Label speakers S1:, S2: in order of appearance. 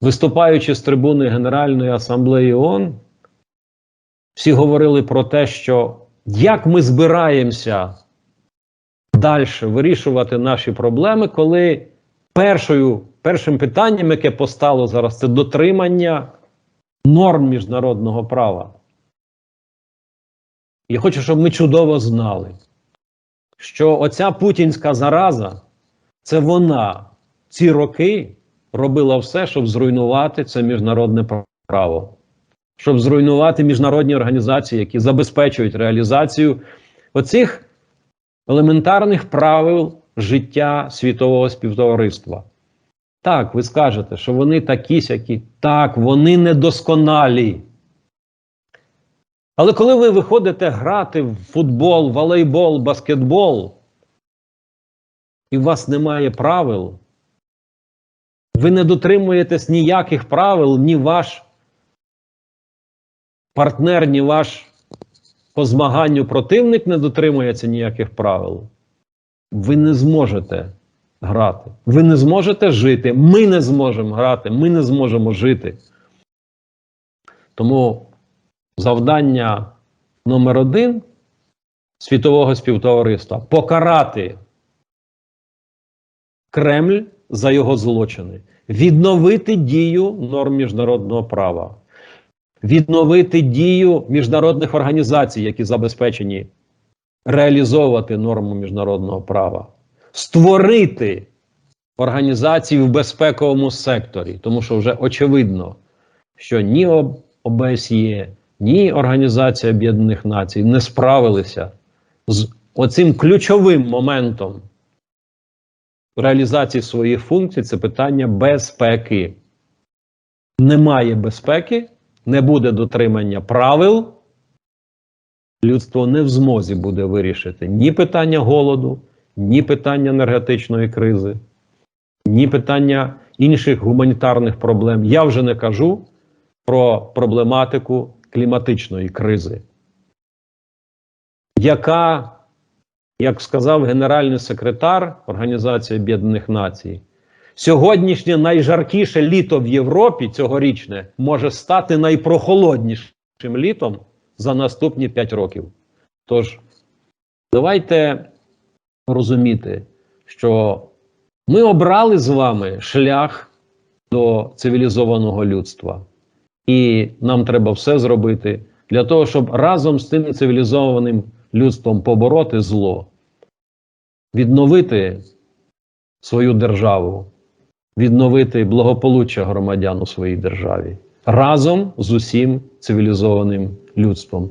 S1: виступаючи з трибуни Генеральної асамблеї ООН, всі говорили про те, що як ми збираємося далі вирішувати наші проблеми, коли першою, першим питанням, яке постало зараз, це дотримання норм міжнародного права. Я хочу, щоб ми чудово знали, що оця путінська зараза це вона ці роки робила все, щоб зруйнувати це міжнародне право, щоб зруйнувати міжнародні організації, які забезпечують реалізацію оцих елементарних правил життя світового співтовариства. Так, ви скажете, що вони такі сякі. Так, вони недосконалі. Але коли ви виходите грати в футбол, волейбол, баскетбол, і у вас немає правил, ви не дотримуєтесь ніяких правил, ні ваш партнер, ні ваш по змаганню противник не дотримується ніяких правил, ви не зможете грати. Ви не зможете жити. Ми не зможемо грати, ми не зможемо жити. Тому завдання номер один світового співтовариства покарати Кремль за його злочини, відновити дію норм міжнародного права, відновити дію міжнародних організацій, які забезпечені реалізовувати норму міжнародного права, створити організації в безпековому секторі, тому що вже очевидно, що ні ОБСЄ, ні Організація Об'єднаних Націй не справилися з оцим ключовим моментом реалізації своїх функцій це питання безпеки. Немає безпеки, не буде дотримання правил. Людство не в змозі буде вирішити ні питання голоду, ні питання енергетичної кризи, ні питання інших гуманітарних проблем. Я вже не кажу про проблематику кліматичної кризи, яка як сказав генеральний секретар Організації Об'єднаних Націй, сьогоднішнє найжаркіше літо в Європі цьогорічне може стати найпрохолоднішим літом за наступні 5 років. Тож, давайте розуміти, що ми обрали з вами шлях до цивілізованого людства, і нам треба все зробити для того, щоб разом з тим цивілізованим людством побороти зло, відновити свою державу, відновити благополуччя громадян у своїй державі разом з усім цивілізованим людством.